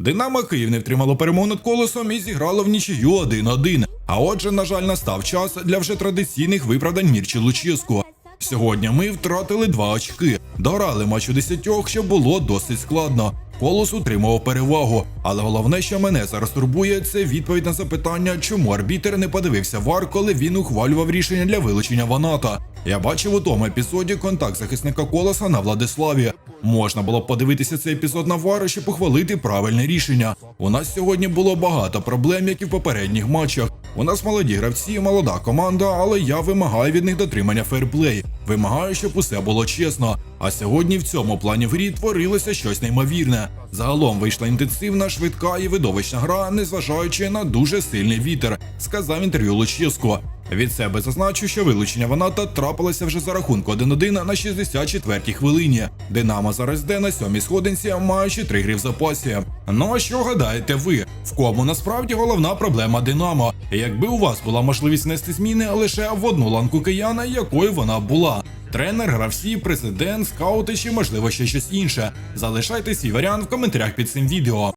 Динамо Київ не втримало перемогу над колосом і зіграло в нічию 1-1. А отже, на жаль, настав час для вже традиційних виправдань Мірчі Луческу. Сьогодні ми втратили два очки. Дограли матч у десятьох, що було досить складно. Колос утримував перевагу, але головне, що мене зараз турбує, це відповідь на запитання, чому арбітер не подивився вар, коли він ухвалював рішення для вилучення Ваната. Я бачив у тому епізоді контакт захисника колоса на Владиславі. Можна було подивитися цей епізод на вар, щоб ухвалити правильне рішення. У нас сьогодні було багато проблем, як і в попередніх матчах. У нас молоді гравці, молода команда, але я вимагаю від них дотримання фейрплей. Вимагаю, щоб усе було чесно. А сьогодні в цьому плані в грі творилося щось неймовірне. Загалом вийшла інтенсивна, швидка і видовищна гра, незважаючи на дуже сильний вітер, сказав інтерв'ю Луческо. Від себе зазначу, що вилучення Ваната трапилося вже за рахунку 1-1 на 64-й хвилині. Динамо зараз йде на сьомій сходинці, маючи три гри в запасі. Ну а що гадаєте ви? В кому насправді головна проблема Динамо? Якби у вас була можливість внести зміни лише в одну ланку кияна, якою вона була? Тренер, гравці, президент, скаути чи можливо ще щось інше. Залишайте свій варіант в коментарях під цим відео.